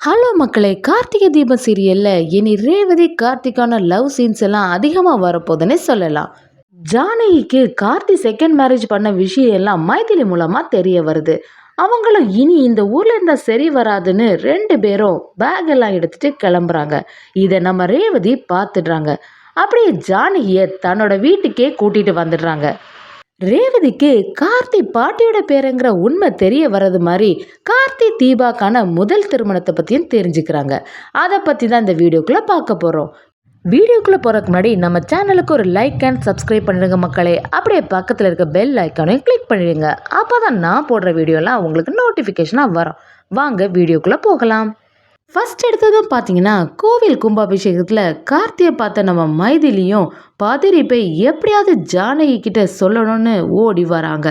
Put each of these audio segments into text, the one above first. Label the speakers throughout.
Speaker 1: Hello மக்களே கார்த்திகை தீபம் சீரியல்ல இனி ரேவதி கார்த்திகான லவ் சீன்ஸ் எல்லாம் அதிகமாக வரப்போகுதுன்னே சொல்லலாம். ஜானகிக்கு கார்த்தி செகண்ட் மேரேஜ் பண்ண விஷயம் எல்லாம் மைதிலி மூலமாக தெரிய வருது. அவங்களும் இனி இந்த ஊர்ல இருந்தா சரி வராதுன்னு ரெண்டு பேரும் பேக் எல்லாம் எடுத்துட்டு கிளம்புறாங்க. இதை நம்ம ரேவதி பார்த்துடுறாங்க. அப்படியே ஜானகியை தன்னோட வீட்டுக்கே கூட்டிட்டு வந்துடுறாங்க. ரேவதிக்கு கார்த்தி பாட்டியோட பேருங்கிற உண்மை தெரிய வர்றது மாதிரி கார்த்தி தீபாக்கான முதல் திருமணத்தை பற்றியும் தெரிஞ்சுக்கிறாங்க. அதை பற்றி தான் இந்த வீடியோக்குள்ளே பார்க்க போகிறோம் வீடியோக்குள்ளே போகிறதுக்கு முன்னாடி நம்ம சேனலுக்கு ஒரு லைக் அண்ட் சப்ஸ்கிரைப் பண்ணிடுங்க மக்களே. அப்படியே பக்கத்தில் இருக்க பெல் ஐக்கானையும் கிளிக் பண்ணிடுங்க. அப்போ தான் நான் போடுற வீடியோலாம் உங்களுக்கு நோட்டிஃபிகேஷனாக வரும். வாங்க வீடியோக்குள்ளே போகலாம். ஃபர்ஸ்ட் எடுத்ததும் பார்த்தீங்கன்னா கோவில் கும்பாபிஷேகத்தில் கார்த்தியை பார்த்த நம்ம மைதிலியும் பாதிரி போய் எப்படியாவது ஜானகி கிட்ட சொல்லணும்னு ஓடி வராங்க.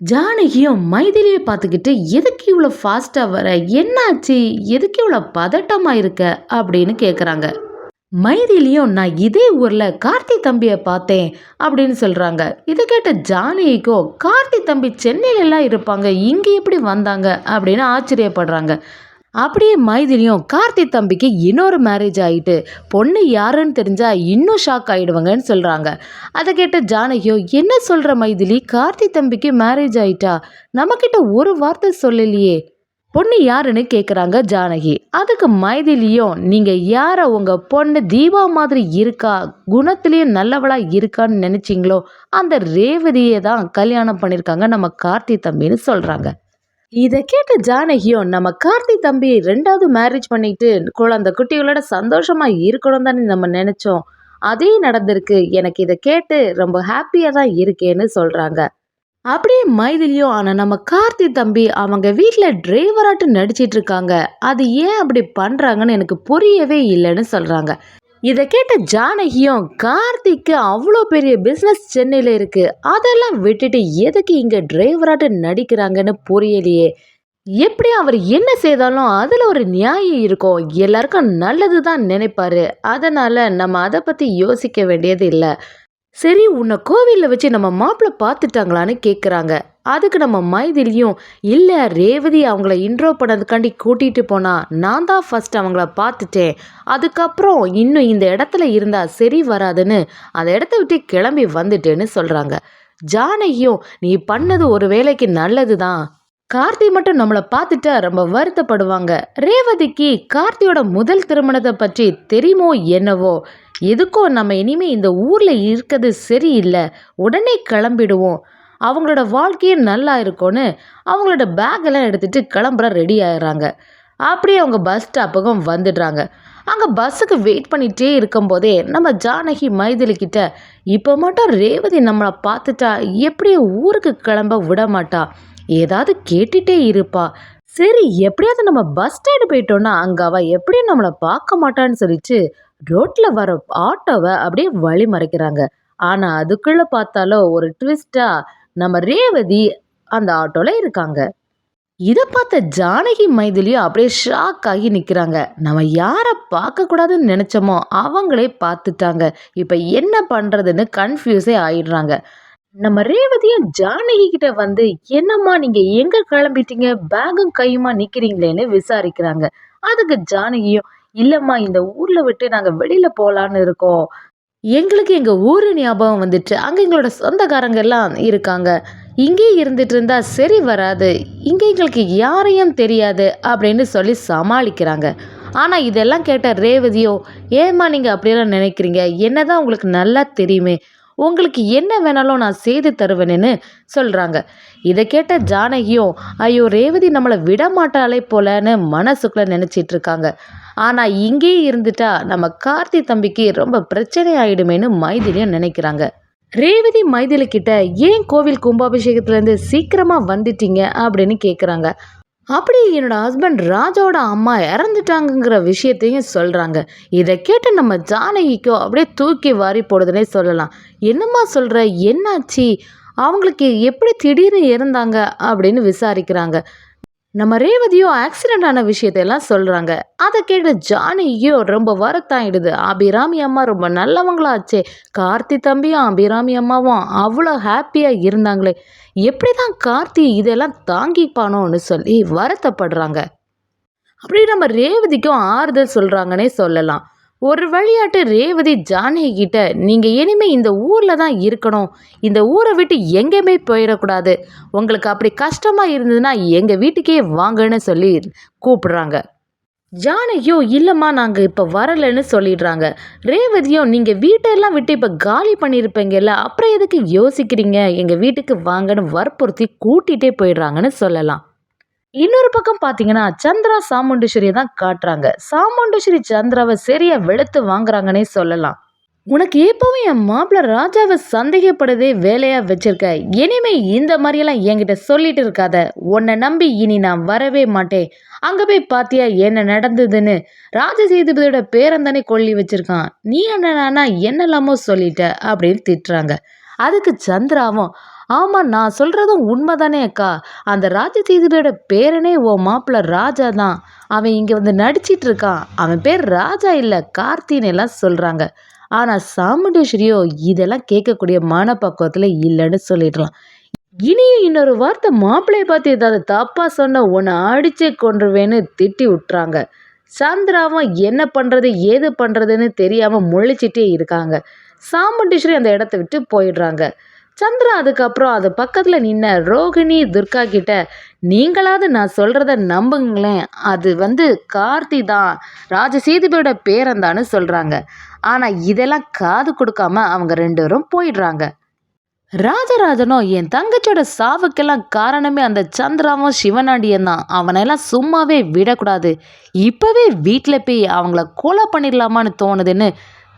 Speaker 1: ஜானகியும் மைதிலியை பார்த்துக்கிட்டு எதுக்கு இவ்வளோ ஃபாஸ்ட்டாக வர? என்னாச்சு? எதுக்கு இவ்வளோ பதட்டமாக இருக்க? அப்படின்னு கேட்குறாங்க மைதிலியும் நான் இதே ஊரில் கார்த்தி தம்பியை பார்த்தேன் அப்படின்னு சொல்கிறாங்க இதை கேட்ட ஜானகிக்கோ கார்த்தி தம்பி சென்னையிலலாம் இருப்பாங்க. இங்கே எப்படி வந்தாங்க? அப்படின்னு ஆச்சரியப்படுறாங்க. அப்படியே மைதிலியும் கார்த்தி தம்பிக்கு இன்னொரு மேரேஜ் ஆகிட்டு பொண்ணு யாருன்னு தெரிஞ்சால் இன்னும் ஷாக் ஆகிடுவாங்கன்னு சொல்கிறாங்க அதை கேட்ட ஜானகியோ என்ன சொல்கிற மைதிலி? கார்த்தி தம்பிக்கு மேரேஜ் ஆயிட்டா? நம்மக்கிட்ட ஒரு வார்த்தை சொல்லலையே. பொண்ணு யாருன்னு கேட்குறாங்க ஜானகி. அதுக்கு மைதிலியும் நீங்கள் யாரை உங்கள் பொண்ணு தீபா மாதிரி இருக்கா? குணத்துலேயும் நல்லவளாக இருக்கான்னு நினச்சிங்களோ அந்த ரேவதியை தான் கல்யாணம் பண்ணியிருக்காங்க நம்ம கார்த்தி தம்பின்னு சொல்கிறாங்க இதை கேட்ட ஜானகியும் நம்ம கார்த்தி தம்பி ரெண்டாவது மேரேஜ் பண்ணிட்டு குழந்தை குட்டிகளோட சந்தோஷமா இருக்கணும் தானே நம்ம நினைச்சோம். அதே நடந்திருக்கு. எனக்கு இதை கேட்டு ரொம்ப ஹாப்பியாக தான் இருக்கேன்னு சொல்கிறாங்க அப்படியே மைதிலியும் ஆனால் நம்ம கார்த்தி தம்பி அவங்க வீட்டில் டிரைவராட்டு நடிச்சிட்டு இருக்காங்க. அது ஏன் அப்படி பண்ணுறாங்கன்னு எனக்கு புரியவே இல்லைன்னு சொல்கிறாங்க இதை கேட்ட ஜானகியும் கார்த்திக்கு அவ்வளோ பெரிய பிஸ்னஸ் சென்னையில் இருக்குது அதெல்லாம் விட்டுட்டு எதுக்கு இங்கே டிரைவராட்டு நடிக்கிறாங்கன்னு புரியலையே. எப்படி அவர் என்ன செய்தாலும் அதில் ஒரு நியாயம் இருக்கும். எல்லாருக்கும் நல்லது தான் நினைப்பாரு. அதனால் நம்ம அதை பற்றி யோசிக்க வேண்டியது இல்லை. சரி உன்னை கோவிலில் வச்சு நம்ம மாப்பிள்ளை பார்த்துட்டாங்களான்னு கேட்குறாங்க அதுக்கு நம்ம மைதிலியும் இல்லை ரேவதி அவங்கள இன்ட்ரோ பண்ணதுக்காண்டி கூட்டிகிட்டு போனால் நான் தான் ஃபஸ்ட் அவங்கள பார்த்துட்டேன். அதுக்கப்புறம் இன்னும் இந்த இடத்துல இருந்தால் சரி வராதுன்னு அந்த இடத்த விட்டு கிளம்பி வந்துட்டேன்னு சொல்கிறாங்க ஜானகியும் நீ பண்ணது ஒரு வேலைக்கு நல்லது தான் கார்த்தி மட்டும் நம்மளை பார்த்துட்டா ரொம்ப வருத்தப்படுவாங்க. ரேவதிக்கு கார்த்தியோட முதல் திருமணத்தை பற்றி தெரியுமோ என்னவோ? எதுக்கோ நம்ம இனிமே இந்த ஊரில் இருக்கிறது சரியில்லை. உடனே கிளம்பிடுவோம். அவங்களோட வாழ்க்கையே நல்லா இருக்கும்னு அவங்களோட பேக்கெல்லாம் எடுத்துகிட்டு கிளம்புற ரெடி ஆகிறாங்க அப்படியே அவங்க பஸ் ஸ்டாப்புக்கும் வந்துடுறாங்க. அங்கே பஸ்ஸுக்கு வெயிட் பண்ணிகிட்டே இருக்கும்போதே நம்ம ஜானகி மைதிலிக்கிட்ட இப்போ மட்டும் ரேவதி நம்மளை பார்த்துட்டா எப்படி ஊருக்கு கிளம்ப விட மாட்டா? ஏதாவது கேட்டுகிட்டே இருப்பா. சரி எப்படியாவது நம்ம பஸ் ஸ்டாண்டு போயிட்டோன்னா அங்கே அவள் எப்படியும் நம்மளை பார்க்க மாட்டான்னு சொல்லிட்டு ரோட்டில் வர ஆட்டோவை அப்படியே வழி மறைக்கிறாங்க. ஆனால் அதுக்குள்ளே பார்த்தாலோ ஒரு ட்விஸ்ட்டாக நம்ம ரேவதி அந்த ஆட்டோவில் இருக்காங்க. இதை பார்த்த ஜானகி மைதிலியும் அப்படியே ஷாக் ஆகி நிற்கிறாங்க நம்ம யாரை பார்க்கக்கூடாதுன்னு நினச்சோமோ அவங்களே பார்த்துட்டாங்க. இப்போ என்ன பண்ணுறதுன்னு கன்ஃபியூஸே ஆயிடுறாங்க. நம்ம ரேவதியும் ஜானகி கிட்ட வந்து என்னம்மா நீங்கள் எங்கே கிளம்பிட்டீங்க? பேகும் கையுமா நிற்கிறீங்களேன்னு விசாரிக்கிறாங்க. அதுக்கு ஜானகியும் இல்லைம்மா இந்த ஊரில் விட்டு நாங்கள் வெளியில் போகலான்னு இருக்கோம். எங்களுக்கு எங்கள் ஊர் ஞாபகம் வந்துட்டு அங்கே எங்களோட சொந்தக்காரங்க எல்லாம் இருக்காங்க. இங்கே இருந்துட்டு இருந்தால் சரி வராது. இங்கே எங்களுக்கு யாரையும் தெரியாது அப்படின்னு சொல்லி சமாளிக்கிறாங்க. ஆனால் இதெல்லாம் கேட்ட ரேவதியோ ஏம்மா நீங்கள் அப்படியெல்லாம் நினைக்கிறீங்க? என்ன தான் உங்களுக்கு நல்லா தெரியுமே? உங்களுக்கு என்ன வேணாலும் நான் செய்து தருவேன்னு சொல்கிறாங்க இதை கேட்ட ஜானகியும் ஐயோ ரேவதி நம்மளை விட மாட்டாளே போலன்னு மனசுக்குள்ளே நினச்சிட்டு இருக்காங்க ஆனால் இங்கேயே இருந்துட்டா நம்ம கார்த்தி தம்பிக்கு ரொம்ப பிரச்சனை ஆயிடுமேனு மைதிலியும் நினைக்கிறாங்க. ரேவதி மைதிலி கிட்ட ஏன் கோவில் கும்பாபிஷேகத்துலேருந்து சீக்கிரமாக வந்துட்டீங்க? அப்படின்னு கேட்குறாங்க அப்படி என்னோட ஹஸ்பண்ட் ராஜாவோட அம்மா இறந்துட்டாங்கங்கிற விஷயத்தையும் சொல்கிறாங்க இதை கேட்டு நம்ம ஜானகிக்கோ அப்படியே தூக்கி வாரி போடுதுன்னே சொல்லலாம். என்னம்மா சொல்கிற என்னாச்சு? அவங்களுக்கு எப்படி திடீர்னு இறந்தாங்க அப்படின்னு விசாரிக்கிறாங்க. நம்ம ரேவதியோ ஆக்சிடென்ட் ஆன விஷயத்தையெல்லாம் சொல்கிறாங்க அதை கேட்டு ஜானியோ ரொம்ப வருத்தாயிடுது அபிராமி அம்மா ரொம்ப நல்லவங்களாச்சே. கார்த்தி தம்பியும் அபிராமி அம்மாவும் அவ்வளோ ஹாப்பியாக இருந்தாங்களே. எப்படி தான் கார்த்தி இதெல்லாம் தாங்கிப்பானோன்னு சொல்லி வருத்தப்படுறாங்க. அப்படி நம்ம ரேவதிக்கும் ஆறுதல் சொல்கிறாங்கன்னே சொல்லலாம். ஒரு வழியாட்டு ரேவதி ஜானகி கிட்ட நீங்கள் இனிமே இந்த ஊரில் தான் இருக்கணும். இந்த ஊரை விட்டு எங்கேயுமே போயிடக்கூடாது. உங்களுக்கு அப்படி கஷ்டமாக இருந்ததுன்னா எங்கள் வீட்டுக்கே வாங்கன்னு சொல்லி கூப்பிடுறாங்க. ஜானகியோ இல்லைம்மா நாங்கள் இப்போ வரலைன்னு சொல்லிடுறாங்க. ரேவதியும் நீங்கள் வீட்டெல்லாம் விட்டு இப்போ காலி பண்ணியிருப்பீங்கல்ல அப்புறம் எதுக்கு யோசிக்கிறீங்க? எங்கள் வீட்டுக்கு வாங்கன்னு வற்புறுத்தி கூட்டிகிட்டே போயிடுறாங்கன்னு சொல்லலாம். இன்னொரு பக்கம் பார்த்தீங்கன்னா சந்திரா சாமுண்டேஸ்வரியை தான் காட்டுறாங்க. சாமுண்டேஸ்வரி சந்திராவை சரியா வெளுத்து வாங்குறாங்கன்னே சொல்லலாம். உனக்கு எப்பவும் என் மாப்பிள்ள ராஜாவை சந்தேகப்படுறதே வேலையா வச்சிருக்க. இனிமே இந்த மாதிரியெல்லாம் என்கிட்ட சொல்லிட்டு இருக்காத. உன்னை நம்பி இனி நான் வரவே மாட்டேன். அங்க போய் பாத்தியா என்ன நடந்ததுன்னு? ராஜசேதுபதியோட பேரந்தானே கொல்லி வச்சிருக்கான். நீ என்னன்னா என்னெல்லாமோ சொல்லிட்ட அப்படின்னு திட்டுறாங்க. அதுக்கு சந்திராவும் ஆமாம் நான் சொல்கிறதும் உண்மை தானே அக்கா. அந்த ராஜசேதுபதியோட பேரனே ஓ மாப்பிள்ள ராஜா தான். அவன் இங்கே வந்து நடிச்சிட்டு இருக்கான். அவன் பேர் ராஜா இல்லை கார்த்தின்னு எல்லாம் சொல்கிறாங்க ஆனால் சாமுண்டேஸ்வரியோ இதெல்லாம் கேட்கக்கூடிய மனப்பக்குவத்தில் இல்லைன்னு சொல்லிடலாம். இனியும் இன்னொரு வார்த்தை மாப்பிள்ளையை பார்த்து ஏதாவது தப்பாக சொன்ன உன்னை அடிச்சே கொண்டுருவேன்னு திட்டி விட்டுறாங்க. சந்திராவும் என்ன பண்ணுறது ஏது பண்ணுறதுன்னு தெரியாமல் முழிச்சிட்டே இருக்காங்க. சாமுண்டீஸ்வரி அந்த இடத்த விட்டு போயிடுறாங்க. சந்திரா அதுக்கப்புறம் அது பக்கத்தில் நின்ன ரோகிணி துர்கா கிட்ட நீங்களாவது நான் சொல்கிறத நம்புங்களேன். அது வந்து கார்த்தி தான். ராஜசேதுபதியோட பேரந்தான்னு சொல்கிறாங்க ஆனால் இதெல்லாம் காது கொடுக்காம அவங்க ரெண்டு பேரும் போயிடுறாங்க. ராஜராஜனும் என் தங்கச்சியோட சாவுக்கெல்லாம் காரணமே அந்த சந்திராவும் சிவனாண்டியன் தான். அவனெல்லாம் சும்மாவே விடக்கூடாது. இப்போவே வீட்டில் போய் அவங்கள கொலை பண்ணிடலாமான்னு தோணுதுன்னு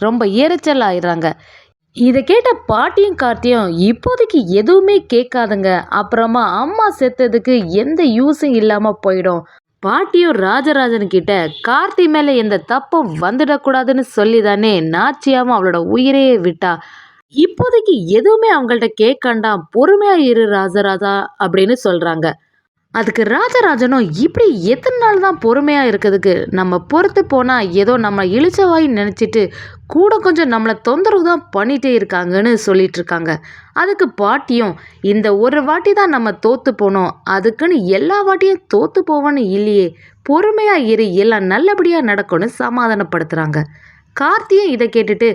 Speaker 1: ரொம்ப எரிச்சல் ஆயிடுறாங்க இதை கேட்ட பாட்டியும் கார்த்தியும் இப்போதைக்கு எதுவுமே கேட்காதுங்க. அப்புறமா அம்மா செத்ததுக்கு எந்த யூஸும் இல்லாமல் போயிடும். பாட்டியும் ராஜராஜன் கிட்ட கார்த்தி மேலே எந்த தப்பும் வந்துடக்கூடாதுன்னு சொல்லி தானே நாச்சியாவும் அவளோட உயிரையே விட்டா. இப்போதைக்கு எதுவுமே அவங்கள்ட்ட கேட்கண்டாம். பொறுமையா இரு ராஜராஜா அப்படின்னு சொல்றாங்க. அதுக்கு ராஜராஜனும் இப்படி எத்தனை நாள் தான் பொறுமையாக இருக்கிறதுக்கு? நம்ம பொறுத்து போனால் ஏதோ நம்ம இழிச்சவாய் நினச்சிட்டு கூட கொஞ்சம் நம்மளை தொந்தரவு தான் பண்ணிகிட்டே இருக்காங்கன்னு சொல்லிட்டு இருக்காங்க. அதுக்கு பாட்டியும் இந்த ஒரு வாட்டி தான் நம்ம தோற்று போனோம். அதுக்குன்னு எல்லா வாட்டியும் தோற்று போவோன்னு இல்லையே. பொறுமையாக இரு எல்லாம் நல்லபடியாக நடக்கும்னு சமாதானப்படுத்துகிறாங்க கார்த்தியும் இதை கேட்டுட்டு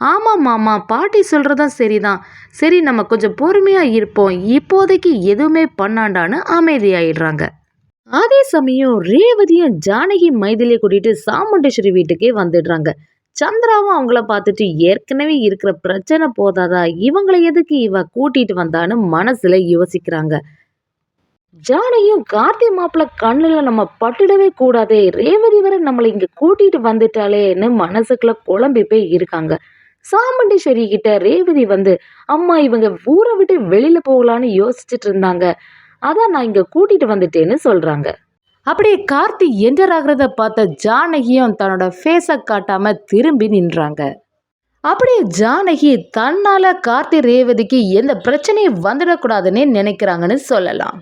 Speaker 1: ஆமாம் மாமா பாட்டி சொல்கிறதும் சரிதான். சரி நம்ம கொஞ்சம் பொறுமையாக இருப்போம். இப்போதைக்கு எதுவுமே பண்ணாண்டான்னு அமைதியாயிடுறாங்க. அதே சமயம் ரேவதியும் ஜானகி மைதிலியை கூட்டிட்டு சாமுண்டேஸ்வரி வீட்டுக்கே வந்துடுறாங்க. சந்திராவும் அவங்கள பார்த்துட்டு ஏற்கனவே இருக்கிற பிரச்சனை போதாதா? இவங்களை எதுக்கு இவ கூட்டிட்டு வந்தான்னு மனசுல யோசிக்கிறாங்க. ஜானையும் கார்த்தி மாப்பிள்ள கண்ணில் நம்ம பட்டுடவே கூடாதே. ரேவதி வரை நம்மளை இங்கே கூட்டிட்டு வந்துட்டாலேன்னு மனசுக்குள்ள குழம்பி போய் இருக்காங்க. சாமுண்டீஸ்வரி கிட்ட ரேவதி வந்து அம்மா இவங்க ஊரை விட்டு வெளியில போகலான்னு யோசிச்சுட்டு இருந்தாங்க. அதான் நான் இங்க கூட்டிட்டு வந்துட்டேன்னு சொல்றாங்க. அப்படியே கார்த்தி என்டர் ஆகிறத பார்த்த ஜானகியும் தன்னோட ஃபேஸை காட்டாம திரும்பி நின்றாங்க. அப்படியே ஜானகி தன்னால கார்த்தி ரேவதிக்கு எந்த பிரச்சனையும் வந்துடக்கூடாதுன்னு நினைக்கிறாங்கன்னு சொல்லலாம்.